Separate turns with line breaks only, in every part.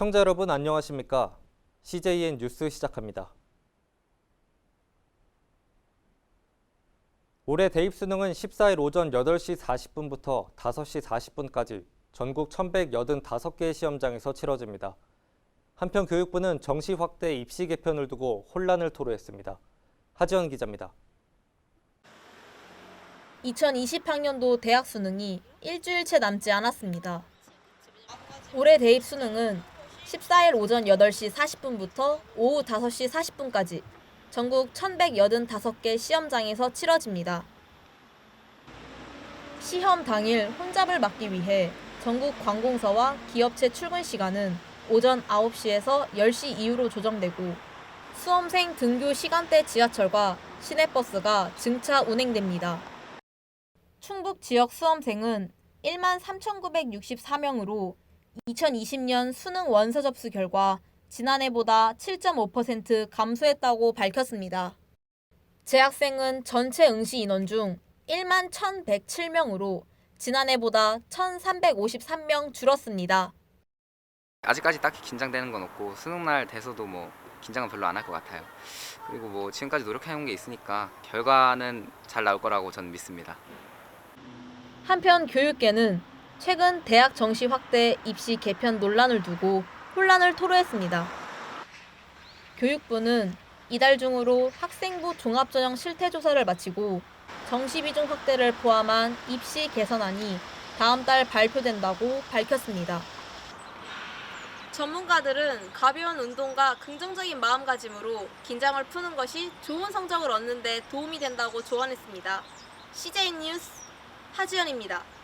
시청자 여러분 안녕하십니까? CJN 뉴스 시작합니다. 올해 대입 수능은 14일 오전 8시 40분부터 5시 40분까지 전국 1,185개의 시험장에서 치러집니다. 한편 교육부는 정시 확대 입시 개편을 두고 혼란을 토로했습니다. 하지원 기자입니다.
2020학년도 대학 수능이 일주일 채 남지 않았습니다. 올해 대입 수능은 14일 오전 8시 40분부터 오후 5시 40분까지 전국 1,185개 시험장에서 치러집니다. 시험 당일 혼잡을 막기 위해 전국 관공서와 기업체 출근 시간은 오전 9시에서 10시 이후로 조정되고 수험생 등교 시간대 지하철과 시내버스가 증차 운행됩니다. 충북 지역 수험생은 1만 3,964명으로 2020년 수능 원서 접수 결과 지난해보다 7.5% 감소했다고 밝혔습니다. 재학생은 전체 응시 인원 중 1만 1,107명으로 지난해보다 1,353명 줄었습니다.
아직까지 딱히 긴장되는 건 없고 수능 날 돼서도 뭐 긴장은 별로 안 할 것 같아요. 그리고 뭐 지금까지 노력해온 게 있으니까 결과는 잘 나올 거라고 저는 믿습니다.
한편 교육계는 최근 대학 정시 확대 입시 개편 논란을 두고 혼란을 토로했습니다. 교육부는 이달 중으로 학생부 종합전형 실태조사를 마치고 정시 비중 확대를 포함한 입시 개선안이 다음 달 발표된다고 밝혔습니다. 전문가들은 가벼운 운동과 긍정적인 마음가짐으로 긴장을 푸는 것이 좋은 성적을 얻는 데 도움이 된다고 조언했습니다. CJ 뉴스 하지연입니다.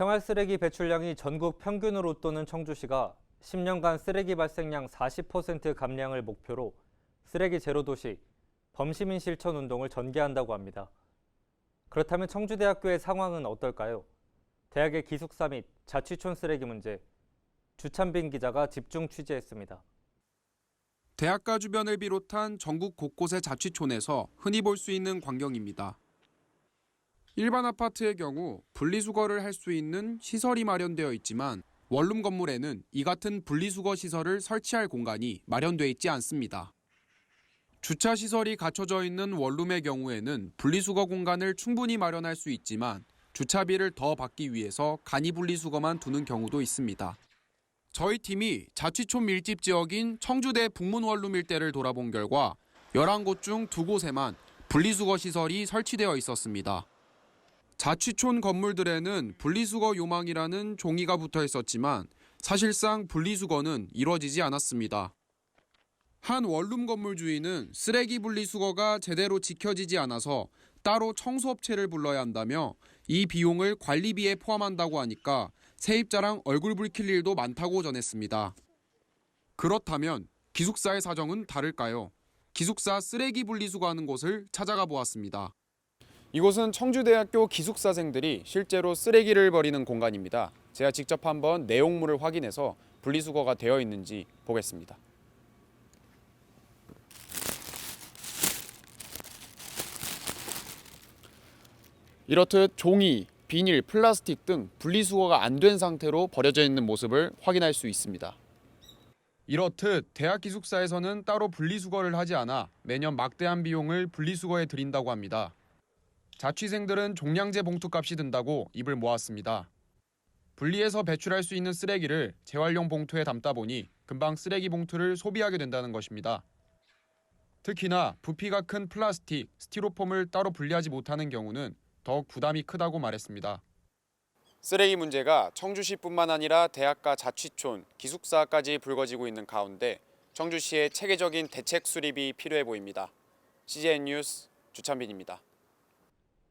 생활 쓰레기 배출량이 전국 평균으로 웃도는 청주시가 10년간 쓰레기 발생량 40% 감량을 목표로 쓰레기 제로 도시 범시민 실천 운동을 전개한다고 합니다. 그렇다면 청주대학교의 상황은 어떨까요? 대학의 기숙사 및 자취촌 쓰레기 문제 주찬빈 기자가 집중 취재했습니다.
대학가 주변을 비롯한 전국 곳곳의 자취촌에서 흔히 볼 수 있는 광경입니다. 일반 아파트의 경우 분리수거를 할 수 있는 시설이 마련되어 있지만 원룸 건물에는 이 같은 분리수거 시설을 설치할 공간이 마련되어 있지 않습니다. 주차 시설이 갖춰져 있는 원룸의 경우에는 분리수거 공간을 충분히 마련할 수 있지만 주차비를 더 받기 위해서 간이 분리수거만 두는 경우도 있습니다. 저희 팀이 자취촌 밀집 지역인 청주대 북문 원룸 일대를 돌아본 결과 11곳 중 2곳에만 분리수거 시설이 설치되어 있었습니다. 자취촌 건물들에는 분리수거 요망이라는 종이가 붙어 있었지만 사실상 분리수거는 이루어지지 않았습니다. 한 원룸 건물 주인은 쓰레기 분리수거가 제대로 지켜지지 않아서 따로 청소업체를 불러야 한다며 이 비용을 관리비에 포함한다고 하니까 세입자랑 얼굴 붉힐 일도 많다고 전했습니다. 그렇다면 기숙사의 사정은 다를까요? 기숙사 쓰레기 분리수거하는 곳을 찾아가 보았습니다. 이곳은 청주대학교 기숙사생들이 실제로 쓰레기를 버리는 공간입니다. 제가 직접 한번 내용물을 확인해서 분리수거가 되어 있는지 보겠습니다. 이렇듯 종이, 비닐, 플라스틱 등 분리수거가 안 된 상태로 버려져 있는 모습을 확인할 수 있습니다. 이렇듯 대학 기숙사에서는 따로 분리수거를 하지 않아 매년 막대한 비용을 분리수거에 들인다고 합니다. 자취생들은 종량제 봉투값이 든다고 입을 모았습니다. 분리해서 배출할 수 있는 쓰레기를 재활용 봉투에 담다 보니 금방 쓰레기 봉투를 소비하게 된다는 것입니다. 특히나 부피가 큰 플라스틱, 스티로폼을 따로 분리하지 못하는 경우는 더욱 부담이 크다고 말했습니다. 쓰레기 문제가 청주시뿐만 아니라 대학가 자취촌, 기숙사까지 불거지고 있는 가운데 청주시의 체계적인 대책 수립이 필요해 보입니다. CJN 뉴스 주찬빈입니다.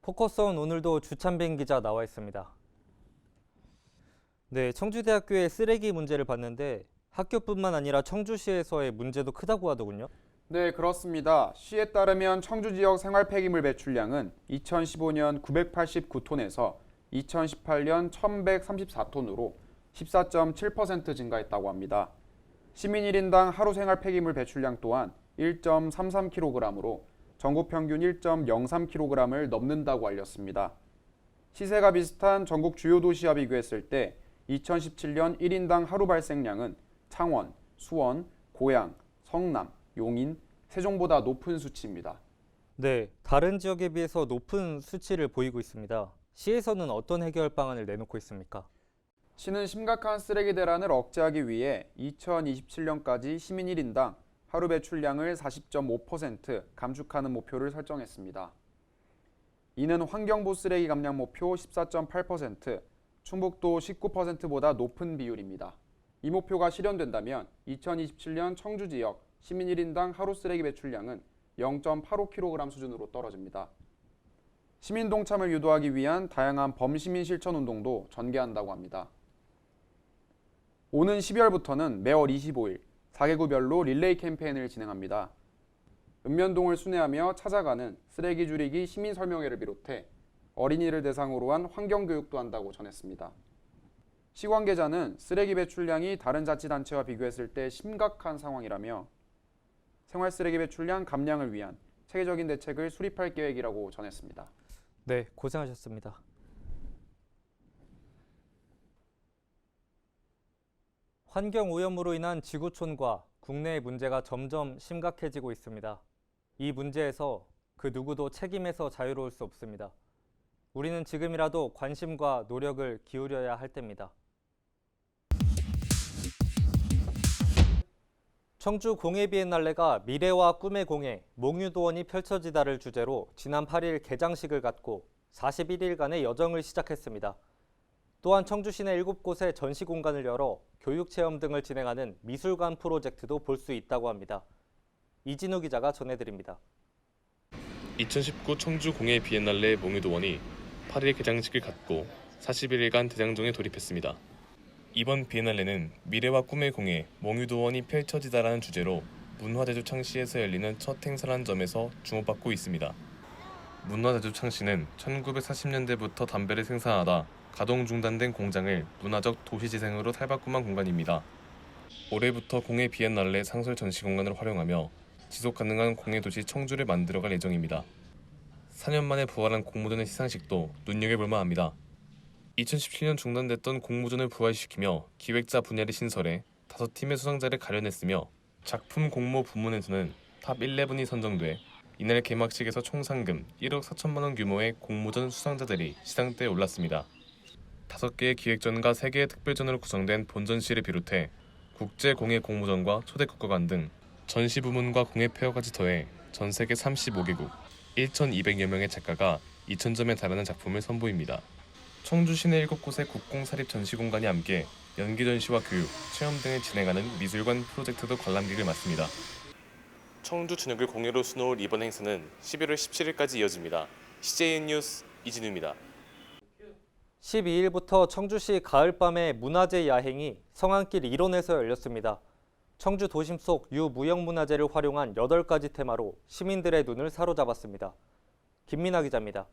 포커스온 오늘도 주찬빈 기자 나와 있습니다. 네, 청주대학교의 쓰레기 문제를 봤는데 학교뿐만 아니라 청주시에서의 문제도 크다고 하더군요.
네, 그렇습니다. 시에 따르면 청주 지역 생활 폐기물 배출량은 2015년 989톤에서 2018년 1134톤으로 14.7% 증가했다고 합니다. 시민 1인당 하루 생활 폐기물 배출량 또한 1.33kg으로 전국 평균 1.03kg을 넘는다고 알렸습니다. 시세가 비슷한 전국 주요 도시와 비교했을 때 2017년 1인당 하루 발생량은 창원, 수원, 고양, 성남, 용인, 세종보다 높은 수치입니다.
네, 다른 지역에 비해서 높은 수치를 보이고 있습니다. 시에서는 어떤 해결 방안을 내놓고 있습니까?
시는 심각한 쓰레기 대란을 억제하기 위해 2027년까지 시민 1인당 하루 배출량을 40.5% 감축하는 목표를 설정했습니다. 이는 환경부 쓰레기 감량 목표 14.8%, 충북도 19%보다 높은 비율입니다. 이 목표가 실현된다면 2027년 청주 지역 시민 1인당 하루 쓰레기 배출량은 0.85kg 수준으로 떨어집니다. 시민 동참을 유도하기 위한 다양한 범시민 실천 운동도 전개한다고 합니다. 오는 12월부터는 매월 25일 4개구별로 릴레이 캠페인을 진행합니다. 읍면동을 순회하며 찾아가는 쓰레기 줄이기 시민 설명회를 비롯해 어린이를 대상으로 한 환경 교육도 한다고 전했습니다. 시 관계자는 쓰레기 배출량이 다른 자치단체와 비교했을 때 심각한 상황이라며 생활 쓰레기 배출량 감량을 위한 체계적인 대책을 수립할 계획이라고 전했습니다.
네, 고생하셨습니다. 환경 오염으로 인한 지구촌과 국내의 문제가 점점 심각해지고 있습니다. 이 문제에서 그 누구도 책임에서 자유로울 수 없습니다. 우리는 지금이라도 관심과 노력을 기울여야 할 때입니다. 청주 공예 비엔날레가 미래와 꿈의 공예, 몽유도원이 펼쳐지다를 주제로 지난 8일 개장식을 갖고 41일간의 여정을 시작했습니다. 또한 청주 시내 7곳에 전시 공간을 열어 교육 체험 등을 진행하는 미술관 프로젝트도 볼 수 있다고 합니다. 이진우 기자가 전해드립니다.
2019 청주 공예 비엔날레 몽유도원이 8일 개장식을 갖고 41일간 대장정에 돌입했습니다. 이번 비엔날레는 미래와 꿈의 공예 몽유도원이 펼쳐지다라는 주제로 문화대조 창시에서 열리는 첫 행사라는 점에서 주목받고 있습니다. 문화대조 창시는 1940년대부터 담배를 생산하다 가동 중단된 공장을 문화적 도시재생으로 탈바꿈한 공간입니다. 올해부터 공예 비엔날레 상설 전시 공간을 활용하며 지속 가능한 공예 도시 청주를 만들어갈 예정입니다. 4년 만에 부활한 공모전의 시상식도 눈여겨볼 만합니다. 2017년 중단됐던 공모전을 부활시키며 기획자 분야를 신설해 다섯 팀의 수상자를 가려냈으며 작품 공모 부문에서는 탑 11이 선정돼 이날 개막식에서 총 상금 1억 4천만 원 규모의 공모전 수상자들이 시상대에 올랐습니다. 다섯 개의 기획전과 세 개의 특별전으로 구성된 본전시를 비롯해 국제 공예 공모전과 초대 국가관 등 전시 부문과 공예 페어까지 더해 전 세계 35개국 1,200여 명의 작가가 2,000점에 달하는 작품을 선보입니다. 청주 시내 7곳의 국공 사립 전시 공간이 함께 연기 전시와 교육, 체험 등을 진행하는 미술관 프로젝트도 관람객을 맞습니다. 청주 저녁을 공예로 수놓을 이번 행사는 11월 17일까지 이어집니다. CJN 뉴스 이진우입니다.
12일부터 청주시 가을밤의 문화제 야행이 성안길 일원에서 열렸습니다. 청주 도심 속 유무형 문화재를 활용한 8가지 테마로 시민들의 눈을 사로잡았습니다. 김민아 기자입니다.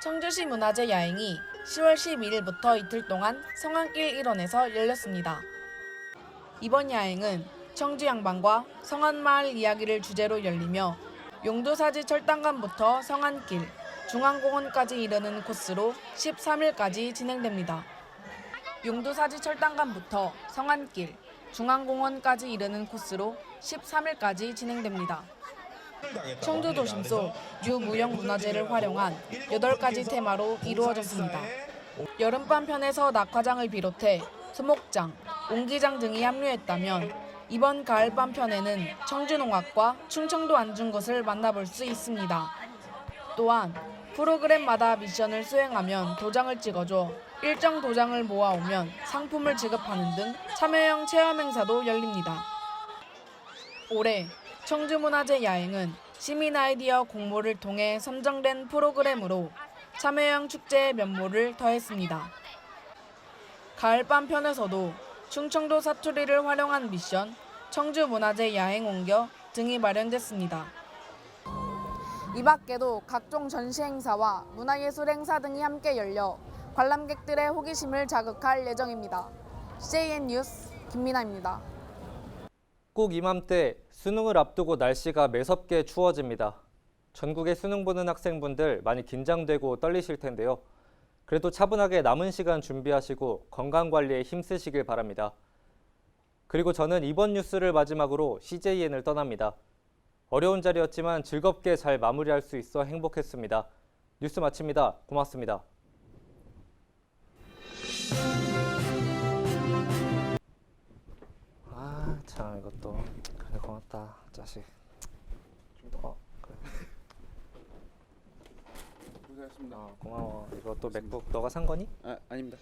청주시 문화재 야행이 10월 12일부터 이틀 동안 성안길 일원에서 열렸습니다. 이번 야행은 청주 양반과 성안마을 이야기를 주제로 열리며 용두사지 철당간부터 성안길, 중앙공원까지 이르는 코스로 13일까지 진행됩니다. 용두사지 철당간부터 성안길, 중앙공원까지 이르는 코스로 13일까지 진행됩니다. 청주 도심 속 유무형 문화재를 활용한 8가지 테마로 이루어졌습니다. 여름밤 편에서 낙화장을 비롯해 수목장, 옹기장 등이 합류했다면 이번 가을밤 편에는 청주농악과 충청도 안중것을 만나볼 수 있습니다. 또한 프로그램마다 미션을 수행하면 도장을 찍어줘 일정 도장을 모아오면 상품을 지급하는 등 참여형 체험 행사도 열립니다. 올해 청주문화재 야행은 시민 아이디어 공모를 통해 선정된 프로그램으로 참여형 축제의 면모를 더했습니다. 가을밤 편에서도 충청도 사투리를 활용한 미션, 청주문화재 야행 옮겨 등이 마련됐습니다. 이 밖에도 각종 전시 행사와 문화예술 행사 등이 함께 열려 관람객들의 호기심을 자극할 예정입니다. CJN 뉴스 김민아입니다.
꼭 이맘때 수능을 앞두고 날씨가 매섭게 추워집니다. 전국의 수능 보는 학생분들 많이 긴장되고 떨리실 텐데요. 그래도 차분하게 남은 시간 준비하시고 건강 관리에 힘쓰시길 바랍니다. 그리고 저는 이번 뉴스를 마지막으로 CJN을 떠납니다. 어려운 자리였지만 즐겁게 잘 마무리할 수 있어 행복했습니다. 뉴스 마칩니다. 고맙습니다. 아, 참 이것도 그래 고맙다. 자식. 어, 그래.
고생하셨습니다.
어, 고마워. 이거 또 맥북 너가 산 거니?
아 아닙니다.